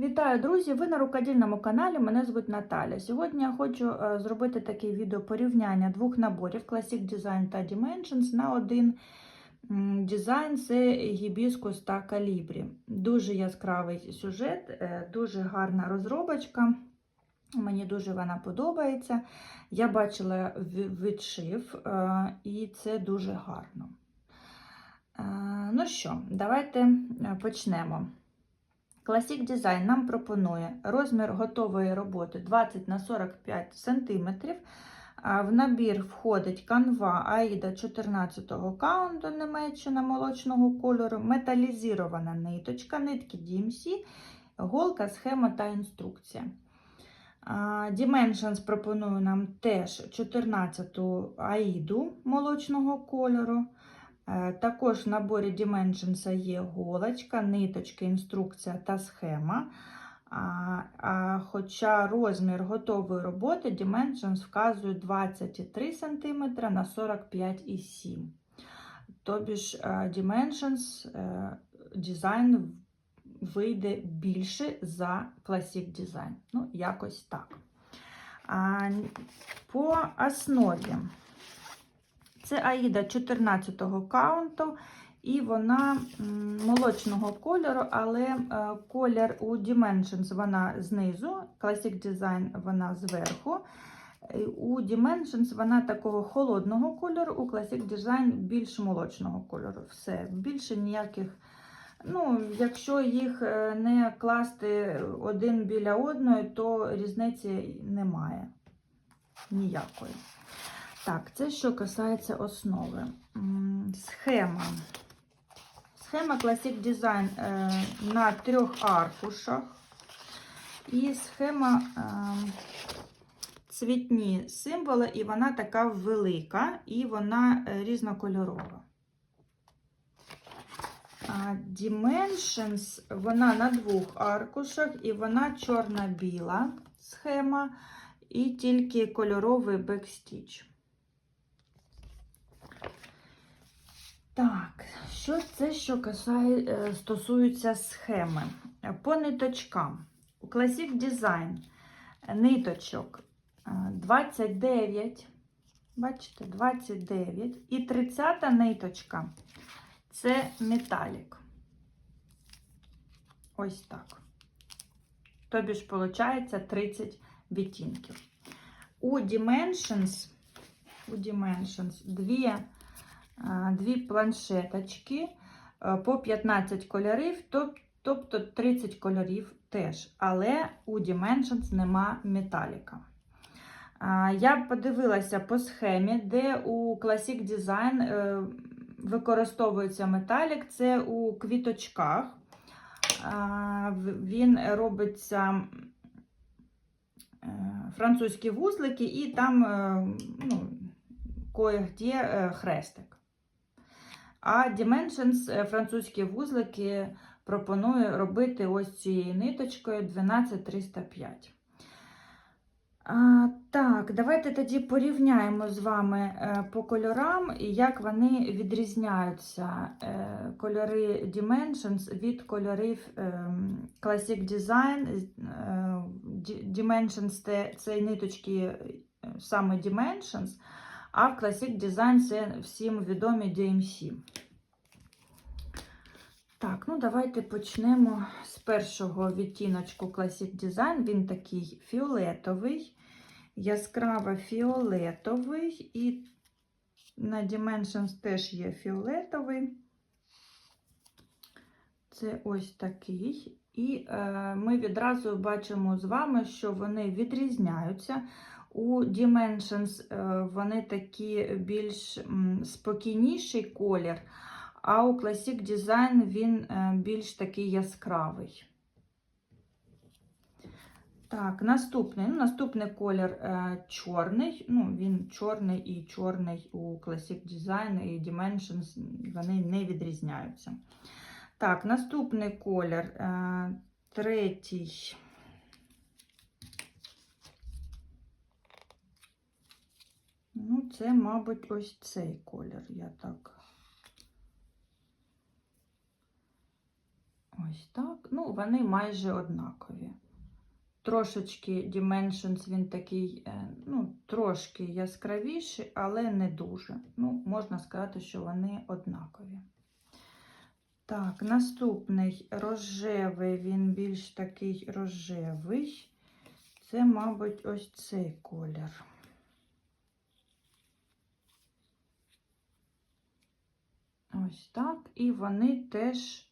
Вітаю, друзі! Ви на рукодільному каналі. Мене звуть Наталя. Сьогодні я хочу е, зробити таке відео порівняння двох наборів Classic Design та Dimensions на один дизайн це гібіскус та калібрі. Дуже яскравий сюжет, е, дуже гарна розробочка. Мені дуже вона подобається. Я бачила відшив, е, і це дуже гарно. Ну що, давайте почнемо. Classic Design нам пропонує розмір готової роботи 20 на 45 см. В набір входить канва Аїда 14-го каунту Німеччина молочного кольору, металізована ниточка, нитки DMC, голка, схема та інструкція. Dimensions пропонує нам теж 14-ту Аїду молочного кольору. Е, Також в наборі Dimensions є голочка, ниточки, інструкція та схема. А, а, хоча розмір готової роботи Dimensions вказує 23 см на 45,7 Тобі ж е, Dimensions е, дизайн вийде більше за Classic Design. Ну, якось так. А, По основі. Це Аїда 14-го каунту, і вона молочного кольору, але е, колір у Dimensions вона знизу, Classic Design вона зверху. У Dimensions вона такого холодного кольору, у Classic Design більш молочного кольору. Все, більше ніяких. Ну, якщо їх е, не класти один біля одної, то різниці немає ніякої. Так, це що касається основи. Схема. Схема Classic Design е, на трьох аркушах. І схема е, цвітні символи, і вона така велика, і вона е, різнокольорова. Dimensions, вона на двох аркушах, і вона чорна-біла схема, і тільки кольоровий бекстіч. Так, що це, що касає, е, стосується схеми? По ниточкам. У Classic Design ниточок е, 29, бачите, 29 і 30 ниточка це металік. Ось так. Тобі ж, виходить, 30 відтінків. У Dimensions, у Dimensions дві а, дві планшеточки е, по 15 кольорів, тобто 30 кольорів теж. Але у Dimensions нема металіка. Я подивилася по схемі, де у Classic Design е, використовується металік, це у квіточках. Він робиться е, французькі вузлики, і там ну, кое-где хрестик. А Dimensions е, французькі вузлики пропонує робити ось цією ниточкою 12305. А, так, давайте тоді порівняємо з вами е, по кольорам і як вони відрізняються. Е, кольори Dimensions від кольорів е, Classic Design. Dimensions це, це ниточки саме Dimensions, а в Classic Design це всім відомі DMC. Так, ну давайте почнемо з першого відтіночку Classic Design. Він такий фіолетовий, яскраво фіолетовий, і на Dimensions теж є фіолетовий. Це ось такий. І е, ми відразу бачимо з вами, що вони відрізняються. У Dimensions е, вони такі більш спокійніший колір, а у Classic Design він е, більш такий яскравий. Так, наступний. Ну, наступний колір е, чорний. Ну, він чорний і чорний у Classic Design і Dimensions вони не відрізняються. Так, наступний колір, третій. Ну, це, мабуть, ось цей колір. Я так Ось так. Ну, вони майже однакові. Трошечки Dimensions він такий, е, ну, трошки яскравіший, але не дуже. Ну, можна сказати, що вони однакові. Так, наступний рожевий, він більш такий рожевий. Це, мабуть, ось цей колір. Ось так. І вони теж,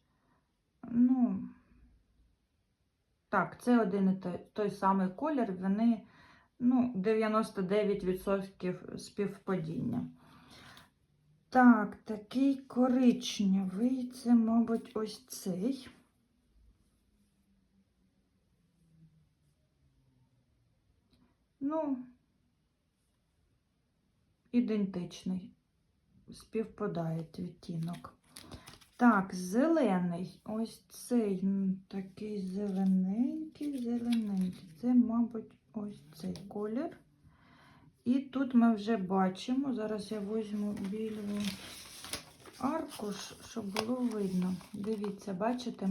ну, так, це один і той, той самий колір, вони, ну, 99% співпадіння. Так, такий коричневий, це, мабуть, ось цей. Ну, ідентичний, співпадають відтінок. Так, зелений. Ось цей такий зелененький, зелененький. Це, мабуть, ось цей колір. І тут ми вже бачимо, зараз я візьму білу аркуш, щоб було видно. Дивіться, бачите?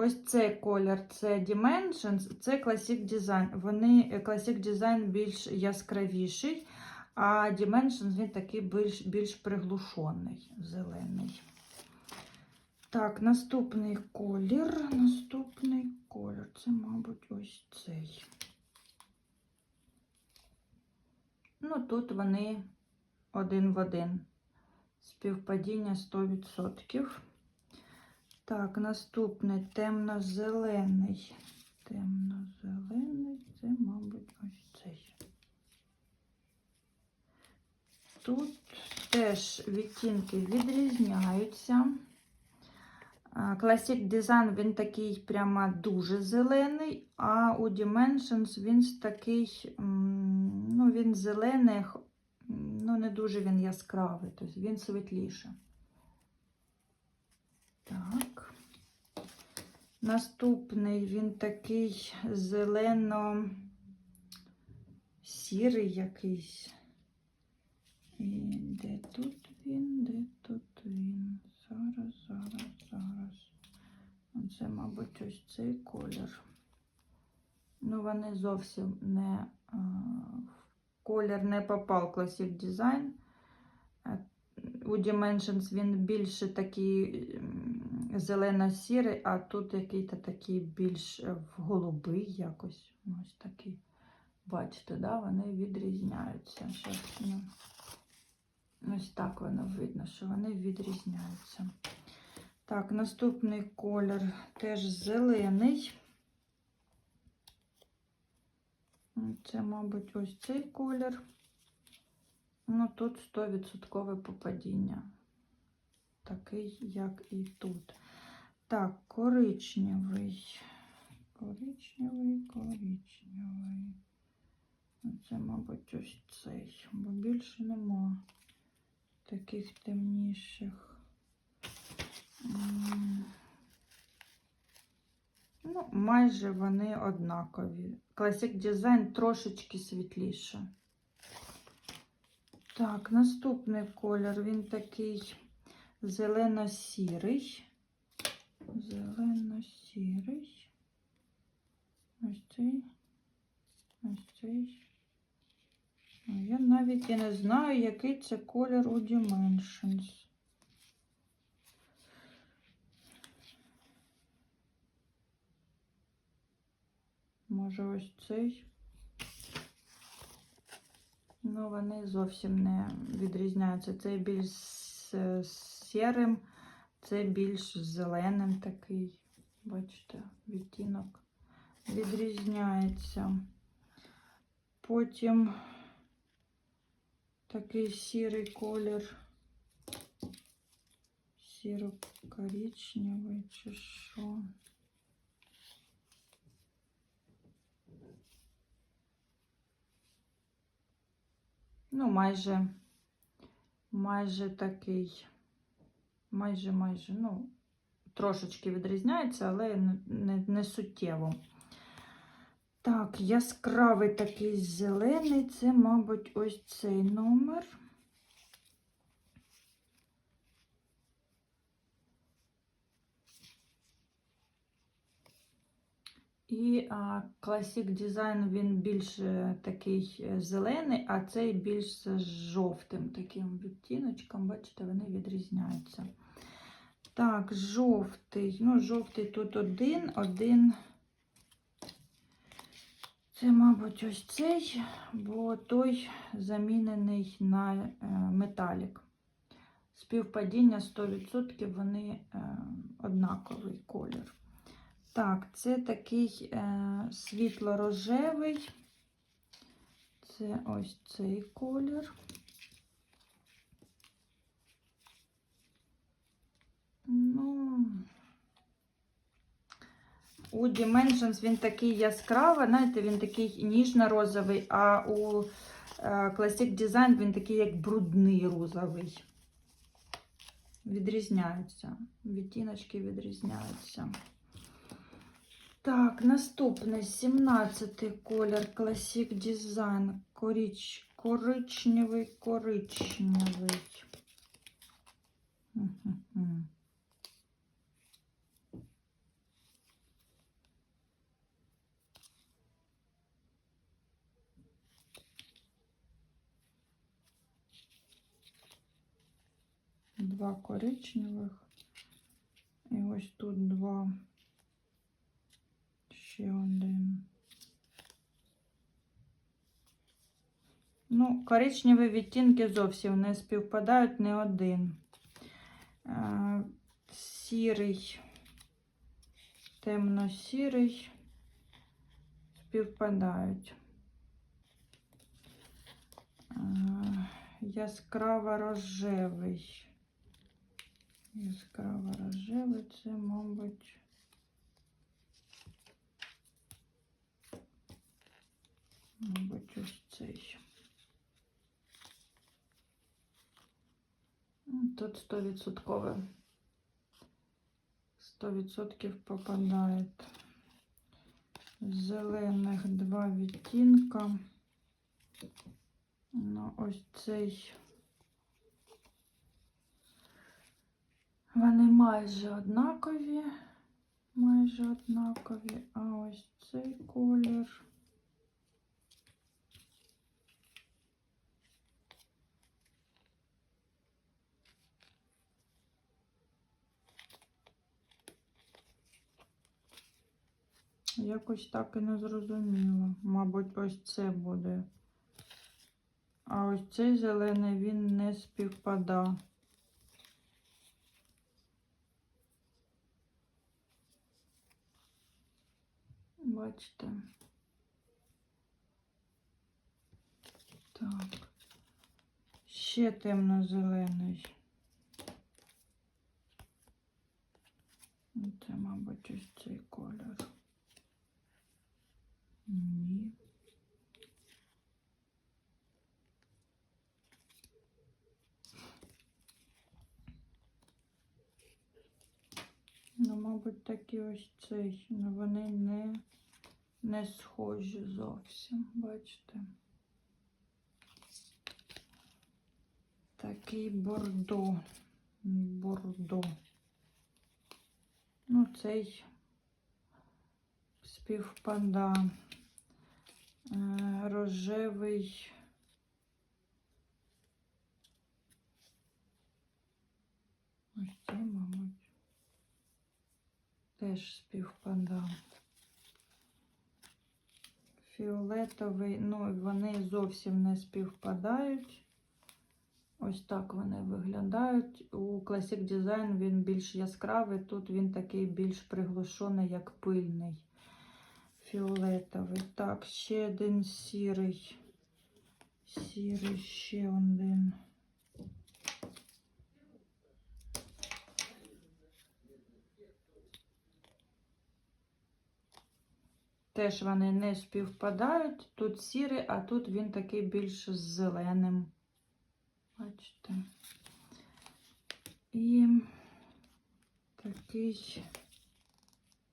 Ось цей колір це Dimensions, це Classic Design. Вони е, Classic Design більш яскравіший, а Dimensions він такий більш, більш приглушений, зелений. Так, наступний колір. Наступний колір. Це, мабуть, ось цей. Ну, тут вони один в один. Співпадіння 100%. Так, наступний темно-зелений. Темно-зелений, це, мабуть, ось цей. Тут теж відтінки відрізняються. Classic Design він такий прямо дуже зелений, а у Dimensions він такий, ну, він зелений, ну, не дуже він яскравий, тобто він світліше. Так. Наступний він такий зелено-сірий якийсь. І де тут він, де тут він? Зараз, зараз, зараз. Це, мабуть, ось цей колір. Ну, вони зовсім не в колір не попав Classic Design. Е, У Dimensions він більше такий зелено-сірий, а тут який-то такий більш е, голубий якось. Ось такий. Бачите, да? вони відрізняються. Ну, Ось так воно видно, що вони відрізняються. Так, наступний колір теж зелений. Це, мабуть, ось цей колір. Ну, тут 100% попадіння. Такий, як і тут. Так, коричневий. Коричневий, коричневий. Це, мабуть, ось цей, бо більше нема таких темніших. Ну, майже вони однакові. Classic Design трошечки світліше. Так, наступний колір, він такий зелено-сірий. Зелено-сірий. Ось цей. Ось цей. Я навіть і не знаю, який це колір у Dimensions. Може ось цей. Ну, вони зовсім не відрізняються. Цей більш с- сірим, це більш зеленим такий. Бачите, відтінок відрізняється. Потім такий сірий колір. Сіро-коричневий чи що. Ну, майже, майже такий, майже, майже, ну, трошечки відрізняється, але не, не, суттєво. Так, яскравий такий зелений, це, мабуть, ось цей номер. І а, Classic Design він більш такий е, зелений, а цей більш з жовтим таким відтіночком. Бачите, вони відрізняються. Так, жовтий. Ну, жовтий тут один, один. Це, мабуть, ось цей, бо той замінений на е, металік. Співпадіння 100% вони е, однаковий колір. Так, це такий е, світло-рожевий. Це ось цей колір. Ну, у Dimensions він такий яскравий, знаєте, він такий ніжно-розовий, а у е, Classic Design він такий як брудний розовий. Відрізняються. Відтіночки відрізняються. Так, наступний 17 колір Classic Design. Корич, коричневий, коричневий. Два коричневих. І ось тут два. Ще один. Ну, коричневі відтінки зовсім не співпадають не один. Е, Сірий, темно-сірий співпадають. Е, Яскраво рожевий. Яскраво рожевий це, мабуть. Мабуть, ось цей. Ну, Тут 100%. 100% попадает. Зелених два відтінка. Ну, ось цей. Вони майже однакові. Майже однакові. А ось цей колір. Якось так і не зрозуміло. Мабуть, ось це буде. А ось цей зелений він не співпада. Бачите. Так. Ще темно-зелений. Це, мабуть, ось цей колір. Ні. Ну, такі ось цей, вони не, не схожі зовсім, бачите. Такий бордо. Бордо. Ну, цей співпада. Е, Рожевий. Ось це, мабуть, теж співпадав. Фіолетовий, ну, вони зовсім не співпадають. Ось так вони виглядають. У Classic Design він більш яскравий, тут він такий більш приглушений, як пильний. Фіолетовий. Так, ще один сірий. Сірий, ще один. Теж вони не співпадають. Тут сірий, а тут він такий більш зеленим. Бачите. І такий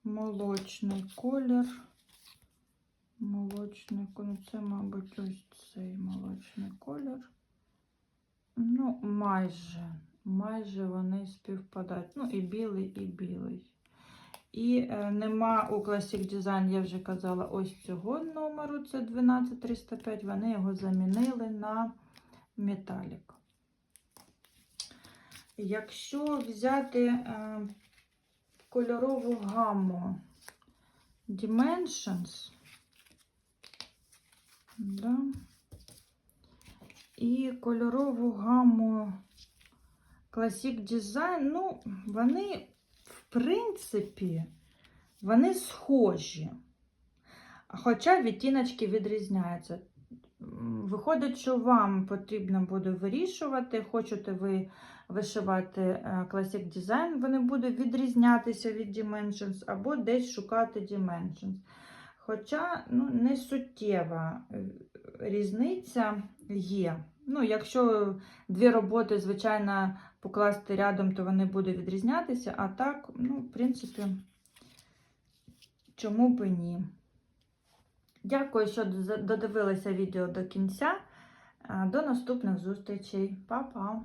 молочний колір. Молочний, ну це, мабуть, ось цей молочний колір. Ну, майже, майже вони співпадають. Ну, і білий, і білий. І е, нема у Classic Design, я вже казала, ось цього номеру, це 12305. Вони його замінили на металік. Якщо взяти е, кольорову гамму Dimensions, да, і кольорову гамму Classic Design, ну, вони, принципі, вони схожі. Хоча відтіночки відрізняються. Виходить, що вам потрібно буде вирішувати, хочете ви вишивати е, Classic Design, вони будуть відрізнятися від Dimensions або десь шукати Dimensions. Хоча ну, не суттєва е, різниця є. Ну, якщо дві роботи, звичайно, покласти рядом, то вони будуть відрізнятися, а так, ну, в принципі, чому б і ні. Дякую, що додивилися відео до кінця. Е, До наступних зустрічей. Па-па!